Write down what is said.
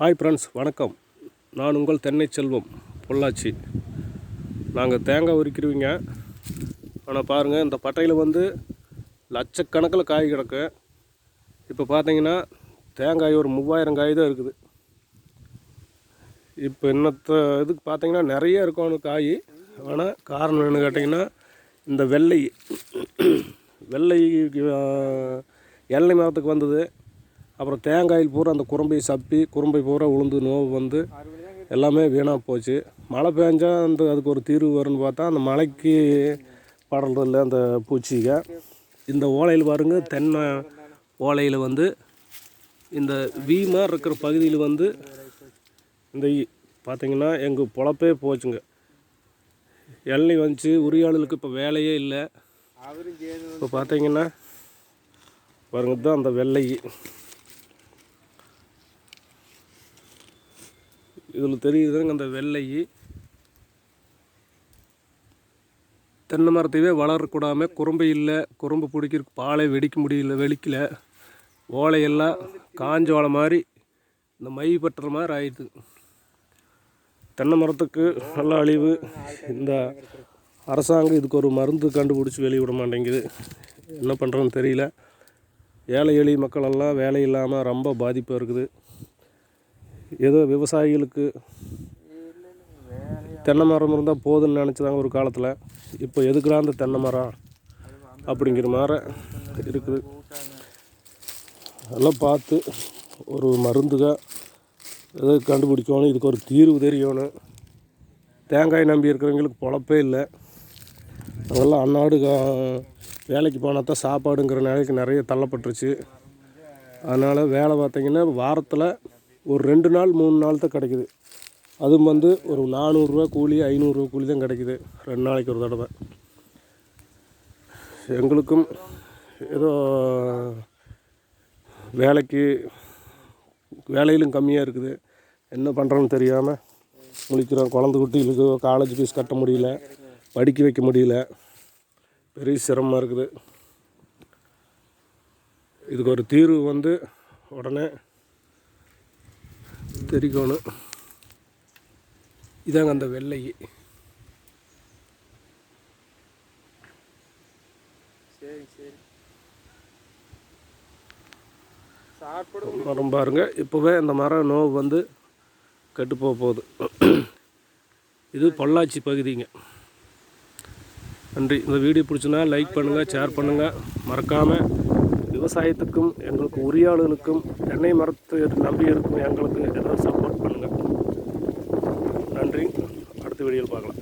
Hi friends வணக்கம். நான் உங்கள் தென்னை செல்வம் பொள்ளாச்சி. நாங்கள் தேங்காய் உரிக்கிறவங்க. ஆனால் பாருங்கள் இந்த பட்டையில் வந்து லட்சக்கணக்கில் காய் கிடக்கு. இப்போ பார்த்தீங்கன்னா தேங்காய் ஒரு மூவாயிரம் காய் தான் இருக்குது. இப்போ இன்னத்த இதுக்கு பார்த்தீங்கன்னா நிறைய இருக்கணும் காய். ஆனால் காரணம் என்னன்னு கேட்டிங்கன்னா இந்த வெள்ளை வெள்ளை எல்லை மரத்துக்கு வந்தது. அப்புறம் தேங்காயில் பூரா அந்த குறும்பை சப்பி குறும்பை பூரா உளுந்து நோவு வந்து எல்லாமே வீணாக போச்சு. மழை பெஞ்சால் அந்த அதுக்கு ஒரு தீர்வு வரும்னு பார்த்தா அந்த மழைக்கு படுறதில்ல அந்த பூச்சிக. இந்த ஓலையில் பாருங்க தென்னை ஓலையில் வந்து இந்த வீ மாதிரி இருக்கிற பகுதியில் வந்து இந்த ஈ- பார்த்தீங்கன்னா எங்கள் பொழப்பே போச்சுங்க. எள்ளி வந்துச்சு உரியாளுக்கு இப்போ வேலையே இல்லை. இப்போ பார்த்தீங்கன்னா பாருங்க தான் அந்த வெள்ளை இதில் தெரியுதுங்க அந்த வெள்ளை. தென்னை மரத்தையே வளரக்கூடாமல் குறும்பு இல்லை குறும்பு பிடிக்கிறதுக்கு பாலை வெடிக்க முடியல வெடிக்கல. ஓலையெல்லாம் காஞ்ச ஓலை மாதிரி இந்த மை பட்டுற மாதிரி ஆயிடுது. தென்னை மரத்துக்கு நல்ல அழிவு. இந்த அரசாங்கம் இதுக்கு ஒரு மருந்து கண்டுபிடிச்சி வெளியிட மாட்டேங்குது. என்ன பண்ணுறோன்னு தெரியல. ஏழை எளிய மக்களெல்லாம் வேலை இல்லாமல் ரொம்ப பாதிப்பாக இருக்குது. ஏதோ விவசாயிகளுக்கு தென்னை மரம் இருந்தால் போதும்னு நினச்சிதாங்க ஒரு காலத்தில். இப்போ எதுக்குடா அந்த தென்னை மரம் அப்படிங்கிற மாதிரி இருக்குது. எல்லாம் பார்த்து ஒரு மருந்துக எதோ கண்டுபிடிக்கணும். இதுக்கு ஒரு தீர்வு தெரியணும். தேங்காய் நம்பி இருக்கிறவங்களுக்கு பொழப்பே இல்லை. அதெல்லாம் அன்னாடு கா- வேலைக்கு போனால் தான் சாப்பாடுங்கிற நிலைக்கு நிறைய தள்ளப்பட்டுருச்சு. அதனால் வேலை பார்த்திங்கன்னா வாரத்தில் ஒரு ரெண்டு நாள் மூணு நாள் தான் கிடைக்குது. அதுவும் வந்து ஒரு நானூறுரூவா கூலி ஐநூறுரூவா கூலி தான் கிடைக்குது. ரெண்டு நாளைக்கு ஒரு தடவை. எங்களுக்கும் ஏதோ வேலைக்கு வேலையிலும் கம்மியாக இருக்குது. என்ன பண்ணுறோன்னு தெரியாமல் முழிக்கிறோம். குழந்தை குட்டிகளுக்கு காலேஜ் ஃபீஸ் கட்ட முடியல. படிக்க வைக்க முடியல. பெரிய சிரமமாக இருக்குது. இதுக்கு ஒரு தீர்வு வந்து உடனே தெரிக்கணும். இதாங்க அந்த வெள்ளை. சரி சரி. மரம் பாருங்க. இப்போவே இந்த மரம் நோவு வந்து கெட்டு போக போகுது. இது பொள்ளாச்சி பகுதிங்க. நன்றி. இந்த வீடியோ பிடிச்சுன்னா லைக் பண்ணுங்கள் ஷேர் பண்ணுங்கள் மறக்காமல் விவசாயத்துக்கும் எங்களுக்கு உரியாளர்களுக்கும் தென்னை மரத்தை நம்பி இருக்கும் எங்களுக்கு ஏதாவது சப்போர்ட் பண்ணுங்கள் நன்றி. அடுத்த வீடியோவில் பார்க்கலாம்.